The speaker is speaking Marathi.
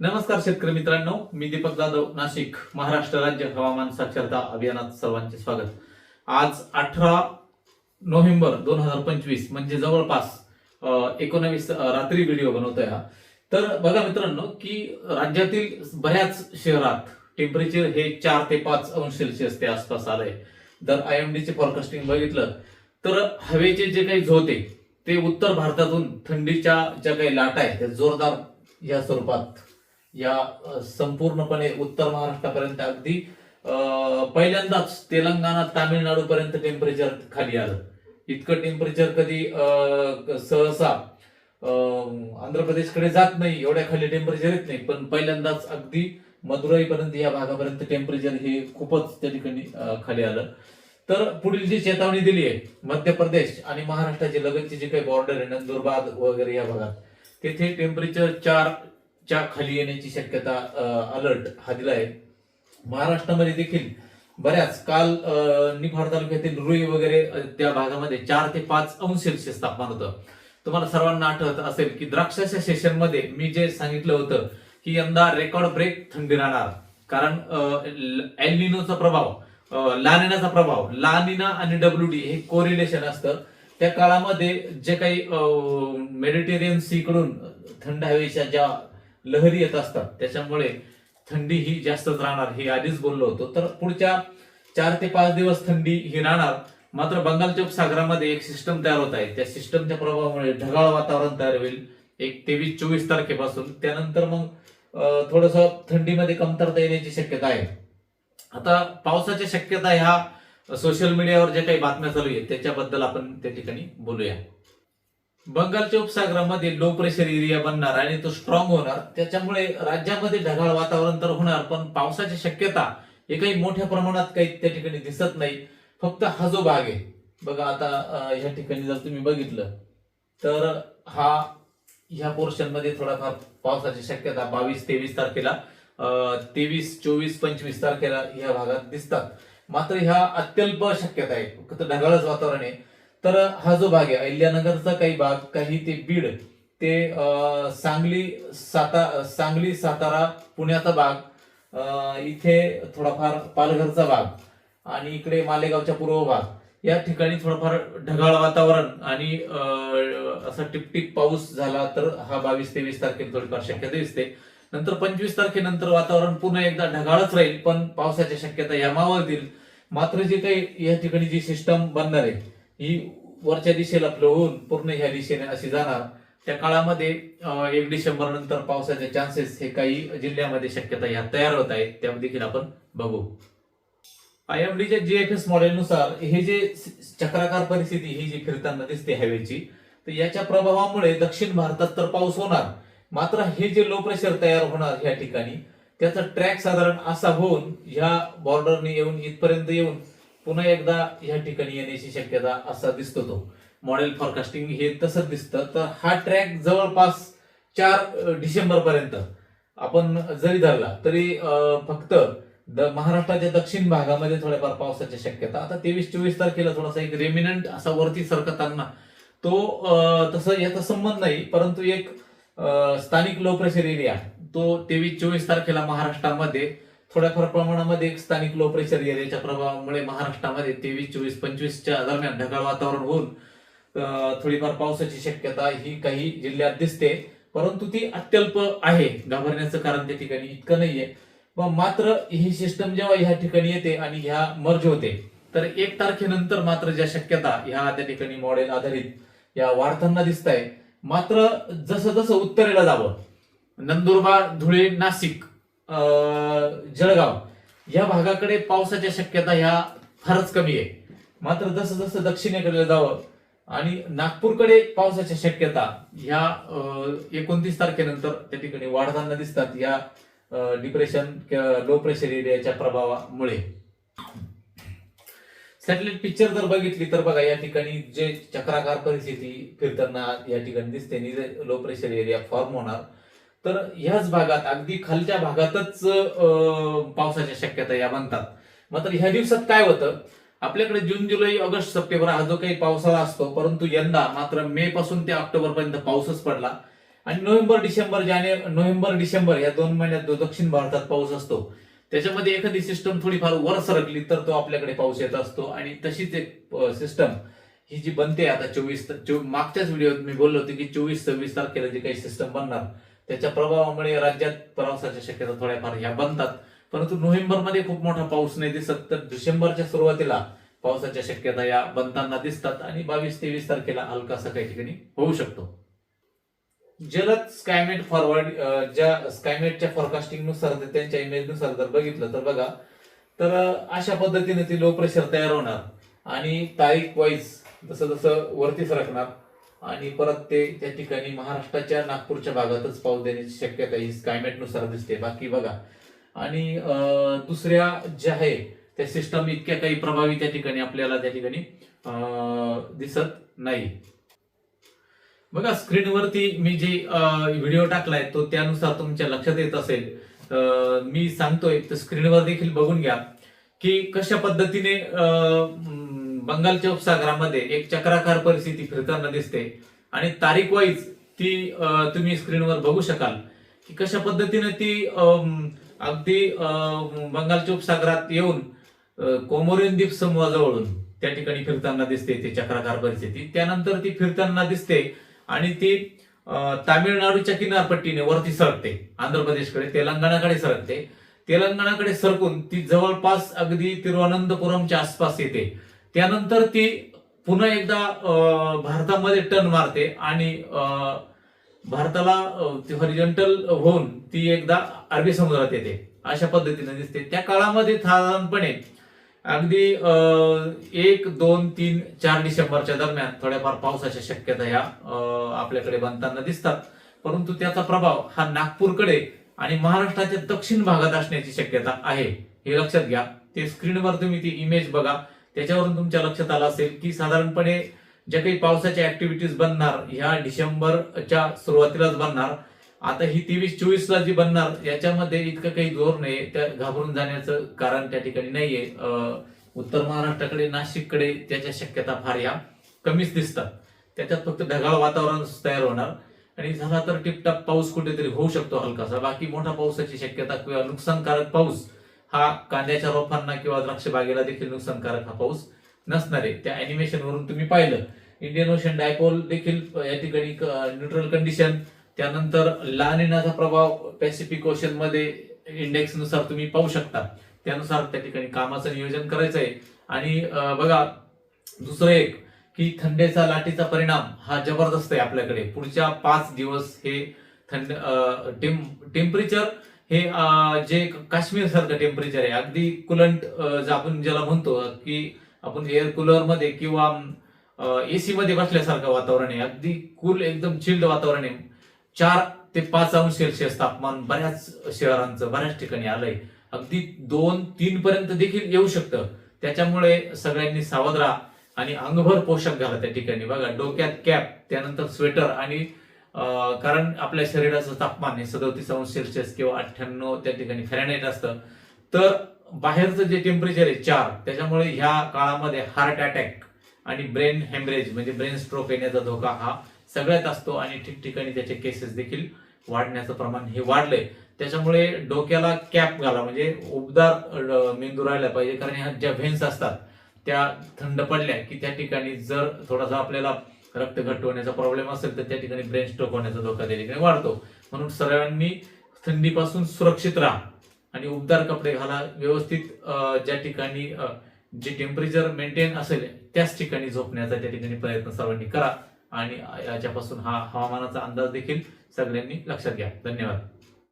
नमस्कार शेतकरी मित्रांनो मी दीपक जाधव नाशिक महाराष्ट्र राज्य हवामान साक्षरता अभियानात सर्वांचे स्वागत. आज अठरा नोव्हेंबर दोन हजार पंचवीस म्हणजे जवळपास एकोणावीस रात्री व्हिडिओ बनवतोय हा. तर बघा मित्रांनो की राज्यातील बऱ्याच शहरात टेम्परेचर हे चार ते पाच अंश सेल्सिअस ते आसपास आलंय. जर आय एम चे फॉरकास्टिंग बघितलं तर हवेचे जे काही झोते ते उत्तर भारतातून थंडीच्या ज्या काही लाटा आहेत त्या जोरदार या स्वरूपात या संपूर्णपणे उत्तर महाराष्ट्रापर्यंत अगदी पहिल्यांदाच तेलंगणा तामिळनाडू पर्यंत टेम्परेचर खाली आलं. इतकं टेम्परेचर कधी सहसा आंध्र प्रदेशकडे जात नाही एवढ्या खाली टेम्परेचर येत नाही. पण पहिल्यांदाच अगदी मदुराईपर्यंत या भागापर्यंत टेम्परेचर हे खूपच त्या ठिकाणी खाली आलं. तर पुढील जी चेतावणी दिली आहे मध्य प्रदेश आणि महाराष्ट्राचे लगतची जे काही बॉर्डर आहे नंदुरबार वगैरे या भागात तेथे टेम्परेचर चार च्या खाली येण्याची शक्यता अलर्ट हा दिला आहे महाराष्ट्रामध्ये देखील बऱ्याच काल निफाड तालुक्यातील रुई वगैरे त्या भागामध्ये चार ते पाच अंश सेल्सिअस तापमान होतं. तुम्हाला सर्वांना आठवत असेल की द्राक्षाच्या सेशनमध्ये मी जे सांगितलं होतं की यंदा रेकॉर्ड ब्रेक थंडी राहणार. कारण एलिनोचा प्रभाव लानिनाचा प्रभाव लानिना आणि डब्ल्यू डी हे कोरिलेशन असतं. त्या काळामध्ये जे काही मेडिटेरियन सी कडून थंड हवेच्या ज्या लहरी येत असतात. त्याच्यामुळे थंडी ही जास्तच राहणार. हे आधीच बोललो होतो. तर पुढच्या चार ते पाच दिवस थंडी ही राहणार. मात्र बंगालच्या उपसागरामध्ये एक सिस्टम तयार होत आहे. त्या सिस्टमच्या प्रभावामुळे ढगाळ वातावरण तयार होईल. एक तेवीस चोवीस तारखेपासून. त्यानंतर मग थोडस थंडीमध्ये कमतरता येण्याची शक्यता आहे. आता पावसाच्या शक्यता ह्या सोशल मीडियावर ज्या काही बातम्या चालू आहेत त्याच्याबद्दल आपण त्या ठिकाणी बोलूया. बंगालच्या उपसागरामध्ये लो प्रेशर एरिया बनणार आणि तो स्ट्रॉंग होणार. त्याच्यामुळे राज्यामध्ये ढगाळ वातावरण तर होणार पण पावसाची शक्यता हे काही मोठ्या प्रमाणात काही त्या ठिकाणी दिसत नाही. फक्त हा जो भाग आहे बघा आता ह्या ठिकाणी जर तुम्ही बघितलं तर हा ह्या पोर्शनमध्ये थोडाफार पावसाची शक्यता बावीस तेवीस तारखेला तेवीस चोवीस पंचवीस तारखेला ह्या भागात दिसतात. मात्र ह्या अत्यल्प शक्यता आहे. फक्त ढगाळच वातावरण आहे. तर हा जो भाग आहे अहिल्यानगरचा काही भाग काही ते बीड ते सांगली साता सांगली सातारा पुण्याचा भाग इथे थोडाफार पालघरचा भाग आणि इकडे मालेगावच्या पूर्व भाग. या ठिकाणी थोडंफार ढगाळ वातावरण आणि असा टिपटिप पाऊस झाला तर हा बावीस तेवीस तारखेला थोडीफार शक्यता दिसते. नंतर पंचवीस तारखेनंतर वातावरण पुन्हा एकदा ढगाळच राहील पण पावसाच्या शक्यता या मावळतील मात्र जे काही या ठिकाणी जी सिस्टम बनणार आहे ही वरच्या दिशेला फ्लो होऊन पूर्ण ह्या दिशेने अशी जाणार. त्या काळामध्ये एक डिसेंबर नंतर पावसाचे चान्सेस हे काही जिल्ह्यामध्ये शक्यता ह्या तयार होत आहेत. त्या देखील आपण बघू. आय एम डीच्या जी एफ एस मॉडेलनुसार हे जे चक्राकार परिस्थिती ही जी फिरताना दिसते हवेची तर याच्या प्रभावामुळे दक्षिण भारतात तर पाऊस होणार. मात्र हे जे लो प्रेशर तयार होणार ह्या ठिकाणी त्याचा ट्रॅक साधारण असा होऊन ह्या बॉर्डरने येऊन इथपर्यंत येऊन पुन्हा एकदा ह्या ठिकाणी येण्याची शक्यता असा दिसतो तो. मॉडेल फॉरकास्टिंग हे तसंच दिसतं. तर हा ट्रॅक जवळपास चार डिसेंबर पर्यंत. आपण जरी धरला तरी फक्त द- महाराष्ट्राच्या दक्षिण भागामध्ये थोड्याफार पावसाची शक्यता. आता तेवीस चोवीस तारखेला थोडासा एक रेमिनंट असा वरती सरकताना तो तसं याचा संबंध नाही. परंतु एक स्थानिक लो प्रेशर एरिया तो तेवीस चोवीस तारखेला महाराष्ट्रामध्ये थोड्याफार प्रमाणामध्ये एक स्थानिक लो प्रेशर एरियाच्या प्रभावामुळे महाराष्ट्रामध्ये तेवीस चोवीस पंचवीसच्या दरम्यान ढगाळ वातावरण होऊन थोडीफार पावसाची शक्यता ही काही जिल्ह्यात दिसते. परंतु ती अत्यल्प आहे. घाबरण्याचं कारण त्या ठिकाणी इतकं नाहीये. मग मात्र ही सिस्टम जेव्हा ह्या ठिकाणी येते आणि ह्या मर्ज होते तर एक तारखेनंतर मात्र ज्या शक्यता ह्या त्या ठिकाणी मॉडेल आधारित या वाढताना दिसत आहे मात्र जसं जसं उत्तरेला जावं नंदुरबार धुळे नाशिक जळगाव. या भागाकडे पावसाच्या शक्यता ह्या फारच कमी आहे. मात्र जसं जसं दक्षिणेकडे जावं आणि नागपूरकडे पावसाच्या शक्यता ह्या एकोणतीस तारखेनंतर त्या ठिकाणी वाढताना दिसतात. या डिप्रेशन लो प्रेशर एरियाच्या प्रभावामुळे. सॅटेलाइट पिक्चर जर बघितली तर बघा या ठिकाणी जे चक्राकार परिस्थिती फिरताना या ठिकाणी दिसते. लो प्रेशर एरिया फॉर्म होणार. तर ह्याच भागात अगदी खालच्या भागातच पावसाच्या शक्यता या बनतात मात्र ह्या दिवसात काय होतं? आपल्याकडे जून जुलै ऑगस्ट सप्टेंबर हा जो काही पावसाळा असतो परंतु यंदा मात्र मे पासून ते ऑक्टोबर पर्यंत पाऊसच पडला. आणि नोव्हेंबर डिसेंबर जाने नोव्हेंबर डिसेंबर या दोन महिन्यात जो दक्षिण भारतात पाऊस असतो त्याच्यामध्ये एखादी सिस्टम थोडीफार वर सरकली तर तो आपल्याकडे पाऊस येत असतो. आणि तशीच एक सिस्टम ही जी बनते आता चोवीस मागच्याच व्हिडिओत मी बोललो होतो की चोवीस सव्वीस तारखेला जी काही सिस्टम बनणार त्याच्या प्रभावामुळे राज्यात पावसाच्या शक्यता थोड्याफार ह्या बनतात. परंतु नोव्हेंबरमध्ये खूप मोठा पाऊस नाही दिसत तर डिसेंबरच्या सुरुवातीला पावसाच्या शक्यता या बनताना दिसतात आणि बावीस तेवीस तारखेला हलकासा काही ठिकाणी होऊ शकतो. जलद स्कायमेट फॉरवर्ड ज्या स्कायमेटच्या फॉरकास्टिंगनुसार त्यांच्या इमेजनुसार जर बघितलं तर बघा तर अशा पद्धतीने ती लो प्रेशर तयार होणार. आणि तारीख वाईज जसं जसं वरती सरकणार आणि परत ते त्या ठिकाणी महाराष्ट्राच्या नागपूरच्या भागातच पाऊस देण्याची शक्यता ही क्लायमेटनुसार दिसते. बाकी बघा. आणि दुसऱ्या ज्या आहे त्या सिस्टम इतक्या काही प्रभावी त्या ठिकाणी आपल्याला त्या ठिकाणी दिसत नाही. बघा स्क्रीनवरती मी जे व्हिडिओ टाकलाय तो त्यानुसार तुमच्या लक्षात येत असेल. मी सांगतोय तर स्क्रीनवर देखील बघून घ्या की कशा पद्धतीने बंगालच्या उपसागरामध्ये एक चक्राकार परिस्थिती फिरताना दिसते. आणि तारीख वाईज ती तुम्ही स्क्रीनवर बघू शकाल की कशा पद्धतीने ती अगदी बंगालच्या उपसागरात येऊन अ, कोमोरियन द्वीप समूहाजवळून त्या ठिकाणी फिरताना दिसते ती चक्राकार परिस्थिती. त्यानंतर ती फिरताना दिसते आणि ती तामिळनाडूच्या किनारपट्टीने वरती सरकते. आंध्र प्रदेशकडे तेलंगणाकडे सरकते. तेलंगणाकडे सरकून ती जवळपास अगदी तिरुवनंतपुरमच्या आसपास येते. त्यानंतर ती पुन्हा एकदा भारतामध्ये टर्न मारते आणि भारताला भारताला हॉरिजेंटल होऊन ती एकदा अरबी समुद्रात येते. अशा पद्धतीने दिसते. त्या काळामध्ये साधारणपणे अगदी एक दोन तीन चार डिसेंबरच्या दरम्यान थोड्याफार पावसाच्या शक्यता ह्या आपल्याकडे बनताना दिसतात. परंतु त्याचा प्रभाव हा नागपूरकडे आणि महाराष्ट्राच्या दक्षिण भागात असण्याची शक्यता आहे. हे लक्षात घ्या. ते स्क्रीनवर तुम्ही ती इमेज बघा. त्याच्यावरून तुमच्या लक्षात आलं असेल की साधारणपणे ज्या काही पावसाच्या ऍक्टिव्हिटीज बनणार ह्या डिसेंबरच्या सुरुवातीलाच बनणार आता ही तेवीस चोवीस ला जी बनणार याच्यामध्ये इतकं काही जोर नाही त्या घाबरून जाण्याचं कारण त्या ठिकाणी नाहीये. अं, उत्तर महाराष्ट्राकडे नाशिककडे त्याच्या शक्यता फार या. कमीच दिसतात. त्याच्यात फक्त ढगाळ वातावरण तयार होणार. आणि झाला तर टिपटाप पाऊस कुठेतरी होऊ शकतो हलकासा. बाकी मोठा पावसाची शक्यता किंवा नुकसानकारक पाऊस हा कांद्याच्या रोपांना किंवा द्राक्ष बागेला देखील नुकसानकारक हा पाऊस नसणार. आहे त्या अॅनिमेशन वरून तुम्ही पाहिलं. इंडियन ओशन डायपोल देखील या ठिकाणी न्यूट्रल कंडिशन त्यानंतर लानिनाचा प्रभाव पॅसिफिक ओशनमध्ये इंडेक्सनुसार तुम्ही पाहू शकता. त्यानुसार त्या ठिकाणी कामाचं नियोजन करायचं आहे. आणि बघा दुसरं एक की थंडीचा लाटीचा परिणाम हा जबरदस्त आहे आपल्याकडे. पुढच्या पाच दिवस हे थंड टेम्परेचर हे जे काश्मीर सारखं टेम्परेचर आहे अगदी कुलंट आपण ज्याला म्हणतो की आपण एअर कूलरमध्ये किंवा एसी मध्ये बसल्यासारखं वातावरण आहे. अगदी कूल एकदम चिल्ड वातावरण आहे. चार ते पाच अंश सेल्सिअस तापमान बऱ्याच शहरांचं बऱ्याच ठिकाणी आलंय. अगदी दोन तीन पर्यंत देखील येऊ शकतं. त्याच्यामुळे सगळ्यांनी सावध राहा आणि अंगभर पोषक घाला त्या ठिकाणी. बघा डोक्यात कॅप त्यानंतर स्वेटर आणि कारण आपल्या शरीराचं तापमान हे सदोतीस अंश सेल्सिअस किंवा अठ्ठ्याण्णव त्या ठिकाणी फॅरेनाईट असतं. तर बाहेरचं जे टेम्परेचर आहे चार त्याच्यामुळे ह्या काळामध्ये हार्ट अटॅक आणि ब्रेन हेमरेज म्हणजे ब्रेन स्ट्रोक येण्याचा धोका हा सगळ्यात असतो आणि ठिकठिकाणी त्याचे केसेस देखील वाढण्याचं प्रमाण हे वाढलंय. त्याच्यामुळे डोक्याला कॅप घाला म्हणजे उबदार मेंदू राहिला पाहिजे. कारण ह्या ज्या व्हेन्स असतात त्या थंड पडल्या की त्या ठिकाणी जर थोडासा आपल्याला रक्त घट्ट होण्याचा प्रॉब्लेम असेल तर त्या ठिकाणी ब्रेन स्ट्रोक होण्याचा धोका त्या ठिकाणी वाढतो. म्हणून सर्वांनी थंडीपासून सुरक्षित राहा आणि उबदार कपडे घाला. व्यवस्थित ज्या ठिकाणी जे टेम्परेचर मेंटेन असेल त्याच ठिकाणी झोपण्याचा त्या ठिकाणी प्रयत्न सर्वांनी करा. आणि याच्यापासून हा हवामानाचा अंदाज देखील सगळ्यांनी लक्षात घ्या. धन्यवाद.